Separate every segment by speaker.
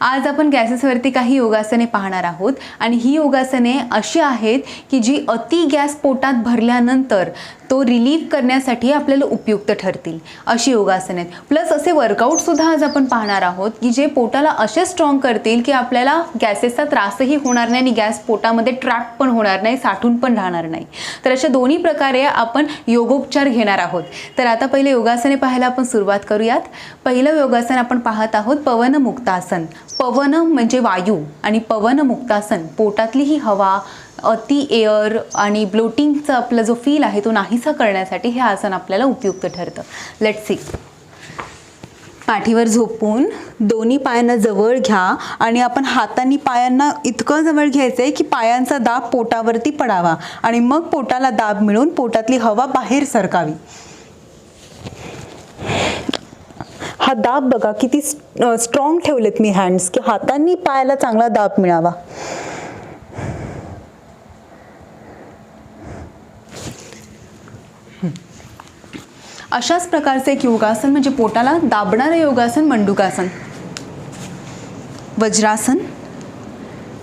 Speaker 1: आज आपण गॅसेसवरती काही योगासने पाहणार आहोत. आणि ही योगासने अशी आहेत की जी अति गॅस पोटात भरल्यानंतर तो रिलीव्ह करण्यासाठी आपल्याला उपयुक्त ठरतील. अशी योगासने आहेत. प्लस असे वर्कआउटसुद्धा आज आपण पाहणार आहोत की जे पोटाला असे स्ट्रॉंग करतील की आपल्याला गॅसेसचा त्रासही होणार नाही आणि गॅस पोटामध्ये ट्रॅप पण होणार नाही साठून पण राहणार नाही. तर अशा दोन्ही प्रकारे आपण योगोपचार घेणार आहोत. तर आता पहिले योगासने पाहायला आपण सुरुवात करूयात. पहिलं योगासन आपण पाहत आहोत पवनमुक्तासन. पवन म्हणजे वायू आणि पवन मुक्तासन. पोटातली ही हवा अति एअर आणि ब्लोटिंगचा आपला जो फील आहे तो नाहीसा करण्यासाठी हे आसन आपल्याला उपयुक्त ठरतं. लेट सी पाठीवर झोपून दोन्ही पायांना जवळ घ्या आणि आपण हातांनी पायांना इतकं जवळ घ्यायचं आहे की पायांचा दाब पोटावरती पडावा आणि मग पोटाला दाब मिळून पोटातली हवा बाहेर सरकावी. हा दाब बघा किती स्ट्रॉंग ठेवलेत मी हँड्स की हातांनी पायाला चांगला दाब मिळावा. अशाच प्रकारचे एक योगासन म्हणजे पोटाला दाबणारं योगासन मंडुकासन. वज्रासन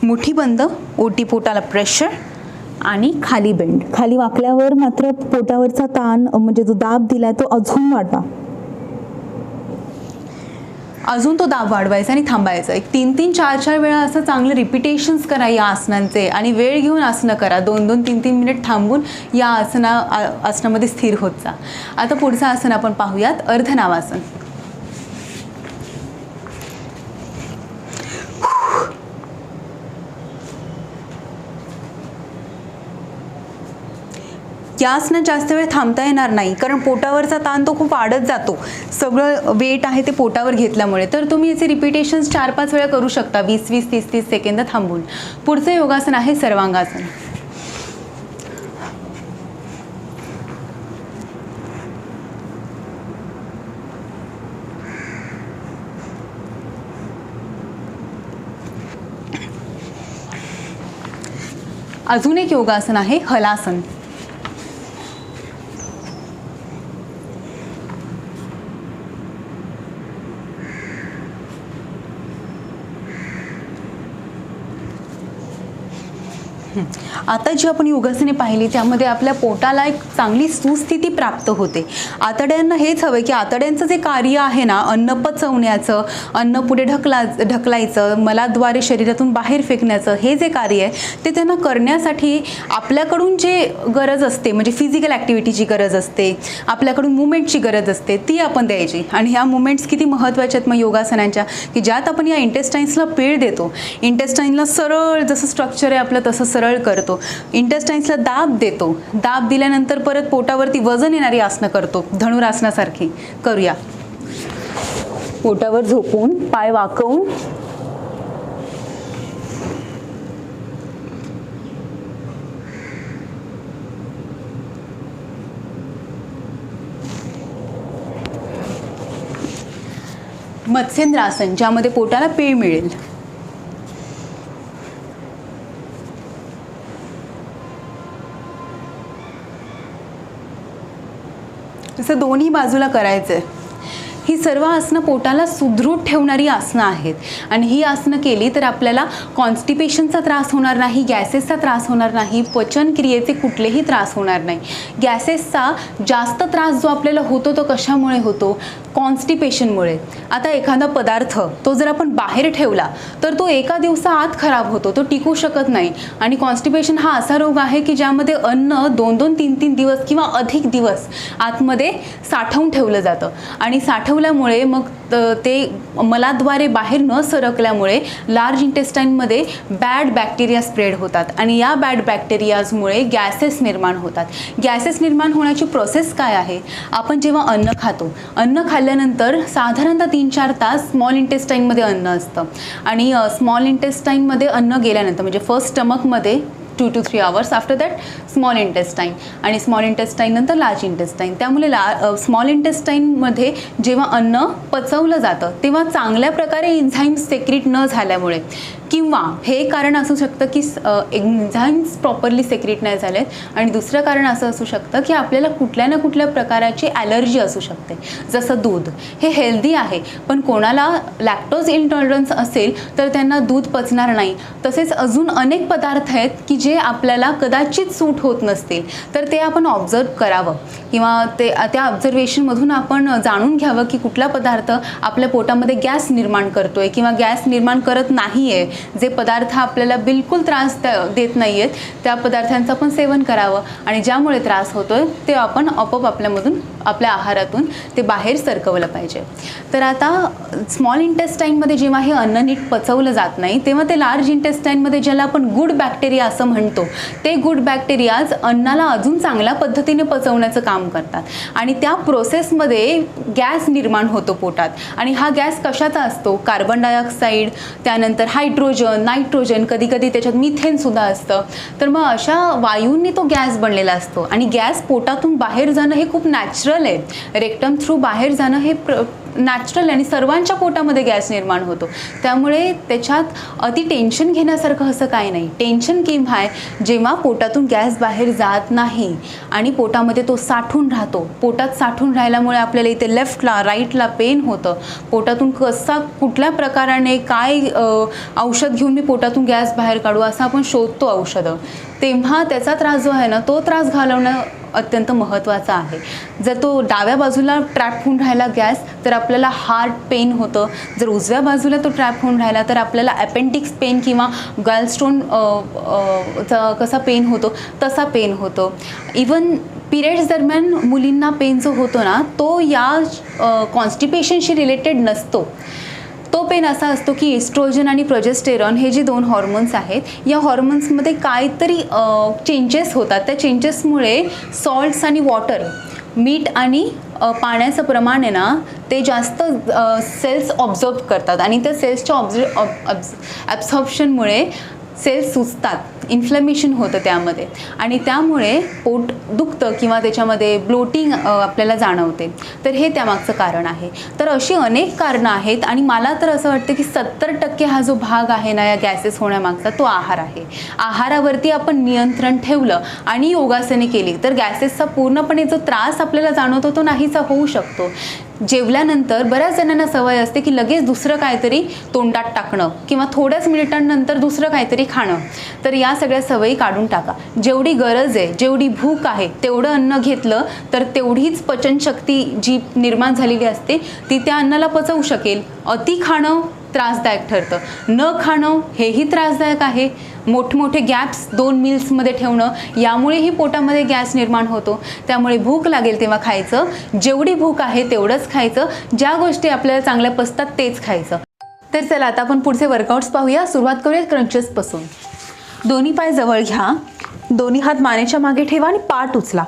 Speaker 1: मुठी बंद ओटी पोटाला प्रेशर आणि खाली बेंड खाली वाकल्यावर मात्र पोटावरचा ताण म्हणजे जो दाब दिलाय तो अजून वाढवा. अजून तो दाब वाढवायचा आणि थांबायचा. एक तीन तीन चार चार वेळा असं चांगले रिपिटेशन्स करा या आसनांचे आणि वेळ घेऊन आसनं करा. दोन दोन तीन तीन मिनिट थांबून या आसना आसनामध्ये स्थिर होत जा. आता पुढचं आसन आपण पाहूयात. अर्धनावासन गॅसनं जास्त वेळ थांबता येणार नाही कारण पोटावरचा ताण तो खूप वाढत जातो. सगळं वेट आहे ते पोटावर घेतल्यामुळे. तर तुम्ही याचे रिपिटेशन्स चार पाच वेळा करू शकता वीस वीस तीस तीस सेकंद थांबून. पुढचं योगासन आहे सर्वांगासन. अजून एक योगासन आहे हलासन. आता जी आपण योगासने पाहिली त्यामध्ये आपल्या पोटाला एक चांगली सुस्थिती प्राप्त होते. आतड्यांना हेच हवं की आतड्यांचं जे कार्य आहे ना अन्न पचवण्याचं अन्न पुढे ढकला ढकलायचं मलाद्वारे शरीरातून बाहेर फेकण्याचं हे जे कार्य आहे ते त्यांना करण्यासाठी आपल्याकडून जे गरज असते म्हणजे फिजिकल ॲक्टिव्हिटीची गरज असते आपल्याकडून मुवमेंटची गरज असते ती आपण द्यायची. आणि ह्या मुवमेंट्स किती महत्त्वाच्या आहेत मग योगासनांच्या की ज्यात आपण या इंटेस्टाईन्सला पीळ देतो. इंटेस्टाईनला सरळ जसं स्ट्रक्चर आहे आपलं तसं सरळ करतो. इंटेस्टाईन्सला दाब देतो. दाब दिल्यानंतर परत पोटावरती वजन येणारी आसनं करतो. धनुरासनासारखी करूया. पोटावर झोपून पाय वाकवून. मत्स्येंद्र आसन ज्यामध्ये पोटाला पेळ मिळेल. तसं दोन्ही बाजूला करायचं आहे ही सर्व आसनं पोटाला सुदृढ ठेवणारी आसनं आहेत. आणि ही आसनं केली तर आपल्याला कॉन्स्टिपेशनचा त्रास होणार नाही गॅसेसचा त्रास होणार नाही पचन क्रियेचे कुठलेही त्रास होणार नाही. गॅसेसचा जास्त त्रास जो आपल्याला होतो तो कशामुळे होतो? कॉन्स्टिपेशनमुळे आता एखादा पदार्थ तो जर आपण बाहेर ठेवला तर तो एका दिवसाआत खराब होतो तो टिकू शकत नाही. आणि कॉन्स्टिपेशन हा असा रोग आहे की ज्यामध्ये अन्न दोन दोन तीन तीन दिवस किंवा अधिक दिवस आतमध्ये साठवून ठेवलं जातं. आणि साठव साठवल्यामुळे मग ते मलाद्वारे बाहेर न सरकल्यामुळे लार्ज इंटेस्टाईनमध्ये बॅड बॅक्टेरिया स्प्रेड होतात. आणि या बॅड बॅक्टेरियाजमुळे गॅसेस निर्माण होतात. गॅसेस निर्माण होण्याची प्रोसेस काय आहे? आपण जेव्हा अन्न खातो अन्न खाल्ल्यानंतर साधारणतः तीन चार तास स्मॉल इंटेस्टाईनमध्ये अन्न असतं. आणि स्मॉल इंटेस्टाईनमध्ये अन्न गेल्यानंतर म्हणजे first स्टमकमध्ये two two three hours after that small intestine आणि स्मॉल इंटेस्टाईन नंतर लार्ज इंटेस्टाईन त्यामुळे ला स्मॉल इंटेस्टाईनमध्ये जेव्हा अन्न पचवलं जातं तेव्हा चांगल्या प्रकारे इन्झाईम सेक्रिट न झाल्यामुळे किंवा हे कारण असू शकतं की एक्झाम्स प्रॉपरली सेक्रेट नाही झालेत आणि दुसरं कारण असं असू शकतं की आपल्याला कुठल्या ना कुठल्या प्रकाराची ॲलर्जी असू शकते. जसं दूध हे हेल्दी आहे पण कोणाला लॅक्टोज इंटॉलरन्स असेल तर त्यांना दूध पचणार नाही. तसेच अजून अनेक पदार्थ आहेत की जे आपल्याला कदाचित सूट होत नसतील. तर ते आपण ऑब्झर्व करावं. किंवा ते त्या ऑब्झर्वेशनमधून आपण जाणून घ्यावं की कुठला पदार्थ आपल्या पोटामध्ये गॅस निर्माण करतो आहे किंवा गॅस निर्माण करत नाही आहे जे पदार्थ आपल्याला बिलकुल त्रास देत नाही आहेत त्या पदार्थांचं आपण सेवन करावं आणि ज्यामुळे त्रास होतोय ते आपण आपोआप आपल्यामधून आपल्या आहारातून ते बाहेर सरकवलं पाहिजे. तर आता स्मॉल इंटेस्टाईनमध्ये जेव्हा हे अन्न नीट पचवलं जात नाही तेव्हा ते लार्ज इंटेस्टाईनमध्ये ज्याला आपण गुड बॅक्टेरिया असं म्हणतो ते गुड बॅक्टेरियाज अन्नाला अजून चांगल्या पद्धतीने पचवण्याचं काम करतात. आणि त्या प्रोसेसमध्ये गॅस निर्माण होतो पोटात. आणि हा गॅस कशाचा असतो? कार्बन डायऑक्साईड त्यानंतर हायड्रोजन नायट्रोजन कधी कधी त्याच्यात मिथेनसुद्धा असतं. तर मग अशा वायूंनी तो गॅस बनलेला असतो. आणि गॅस पोटातून बाहेर जाणं हे खूप नॅचरल आहे. रेक्टम थ्रू बाहेर जाणं हे प्र नॅचरल आणि सर्वांच्या पोटामध्ये गॅस निर्माण होतो. त्यामुळे त्याच्यात अति टेन्शन घेण्यासारखं असं काही नाही. टेन्शन केव्हा आहे? जेव्हा पोटातून गॅस बाहेर जात नाही आणि पोटामध्ये तो साठून राहतो. पोटात साठून राहिल्यामुळे आपल्याला इथे लेफ्टला राईटला पेन होतं. पोटातून कसा कुठल्या प्रकाराने काय औषध घेऊन मी पोटातून गॅस बाहेर काढू असं आपण शोधतो औषधं. तेव्हा त्याचा त्रास जो आहे ना तो त्रास घालवणं अत्यंत महत्त्वाचा आहे. जर तो डाव्या बाजूला ट्रॅप होऊन राहिला गॅस तर आपल्याला हार्ट पेन होतं. जर उजव्या बाजूला तो ट्रॅप होऊन राहिला तर आपल्याला अपेंडिक्स पेन किंवा गॅलस्टोन चा कसा पेन होतो तसा पेन होतो. इवन पिरियड्स दरम्यान मुलींना पेन जो होतो ना तो या कॉन्स्टिपेशनशी रिलेटेड नसतो. तो पेन असा असतो की इस्ट्रोजन आणि प्रोजेस्टेरॉन हे जे दोन हॉर्मोन्स आहेत या हॉर्मोन्समध्ये काहीतरी चेंजेस होतात. त्या चेंजेसमुळे सॉल्ट्स आणि वॉटर मीठ आणि पाण्याचं प्रमाण आहे ना ते जास्त सेल्स ऑब्झर्व करतात. आणि त्या सेल्सच्या ऑब्झ ॲब्झॉर्प्शनमुळे सेल्स सुचतात इन्फ्लमेशन होतं त्यामध्ये. आणि त्यामुळे पोट दुखतं किंवा त्याच्यामध्ये ब्लोटिंग आपल्याला जाणवते. तर हे त्यामागचं कारण आहे. तर अशी अनेक कारणं आहेत आणि मला तर असं वाटतं की सत्तर टक्के हा जो भाग आहे ना या गॅसेस होण्यामागचा तो आहार आहे. आहारावरती आपण नियंत्रण ठेवलं आणि योगासने केली तर गॅसेसचा पूर्णपणे जो त्रास आपल्याला जाणवतो तो नाहीसा होऊ शकतो. जेवल्यानंतर बऱ्याच जणांना सवय असते की लगेच दुसरं काहीतरी तोंडात टाकणं किंवा थोड्याच मिनिटांनंतर दुसरं काहीतरी खाणं. तर या सगळ्या सवयी काढून टाका. जेवढी गरज आहे जेवढी भूक आहे तेवढं अन्न घेतलं तर तेवढीच पचनशक्ती जी निर्माण झालेली असते ती त्या अन्नाला पचवू शकेल. अति खाणं त्रासदायक ठरतं. न खाणं हेही त्रासदायक आहे. मोठमोठे गॅप्स दोन मिल्समध्ये ठेवणं यामुळेही पोटामध्ये गॅस निर्माण होतो. त्यामुळे भूक लागेल तेव्हा खायचं. जेवढी भूक आहे तेवढंच खायचं. ज्या गोष्टी आपल्याला चांगल्या पसतात तेच खायचं. तर चला आता आपण पुढचे वर्कआउट्स पाहूया. सुरुवात करूया क्रंचेसपासून दोन्ही पाय जवळ घ्या. दोन्ही हात मानेच्या मागे ठेवा आणि पाठ उचला.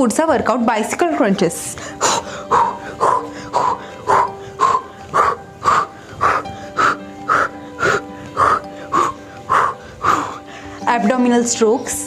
Speaker 1: पुढचा workout bicycle crunches abdominal strokes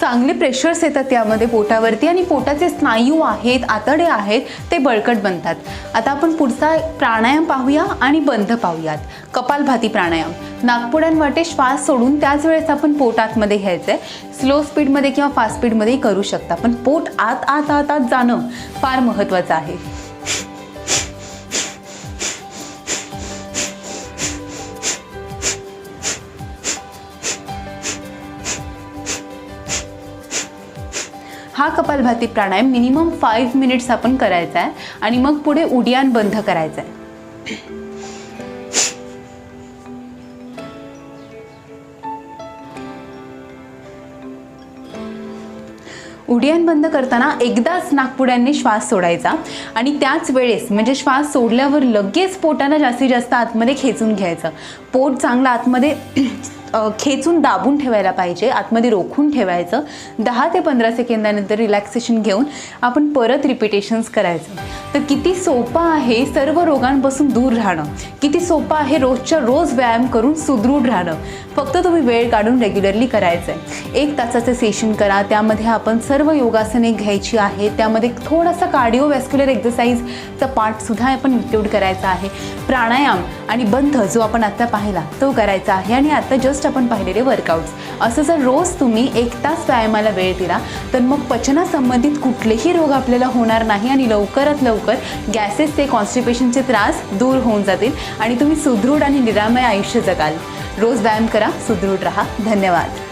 Speaker 1: चांगले प्रेशर्स येतात त्यामध्ये पोटावरती आणि पोटाचे स्नायू आहेत आतडे आहेत ते बळकट बनतात. आता आपण पुढचा प्राणायाम पाहूया आणि बंध पाहूयात. कपालभाती प्राणायाम. नागपुड्यांवाटे श्वास सोडून त्याच वेळेस आपण पोट आतमध्ये घ्यायचं आहे स्लो स्पीडमध्ये किंवा फास्ट स्पीडमध्येही करू शकता पण पोट आत आत आत आत जाणं फार महत्त्वाचं आहे. हा Kapalbhati pranayama minimum five minutes आपण करायचा आहे आणि मग पुढे उड्यान बंद करायचं आहे. उड्डाण बंद करताना एकदाच नागपुड्यांनी श्वास सोडायचा आणि त्याच वेळेस म्हणजे श्वास सोडल्यावर लगेच पोटानं जास्तीत जास्त आतमध्ये खेचून घ्यायचं. पोट चांगलं आतमध्ये खेचून दाबून ठेवायला पाहिजे आतमध्ये रोखून ठेवायचं. दहा ते पंधरा सेकंदानंतर रिलॅक्सेशन घेऊन आपण परत रिपिटेशन्स करायचं. तर किती सोपं आहे सर्व रोगांपासून दूर राहणं. किती सोपं आहे रोजच्या रोज व्यायाम करून सुदृढ राहणं. फक्त तुम्ही वेळ काढून रेग्युलरली करायचं आहे एक तासाचं सेशन करा त्यामध्ये आपण सर्व योगासने घ्यायची आहे. त्यामध्ये थोडासा कार्डिओवॅस्क्युलर एक्झरसाईजचा पार्टसुद्धा आपण इन्क्लूड करायचा आहे. प्राणायाम आणि बंध जो आपण आत्ता पाहिला तो करायचा आहे. आणि आता जस्ट आपण पाहिलेले वर्कआउट्स असं जर रोज तुम्ही एक तास व्यायामाला वेळ दिला तर मग पचनासंबंधित कुठलेही रोग आपल्याला होणार नाही आणि लवकरात लवकर गॅसेसचे कॉन्स्टिपेशनचे त्रास दूर होऊन जातील आणि तुम्ही सुदृढ आणि निरामय आयुष्य जगाल. रोज व्यायाम करा सुदृढ राहा. धन्यवाद.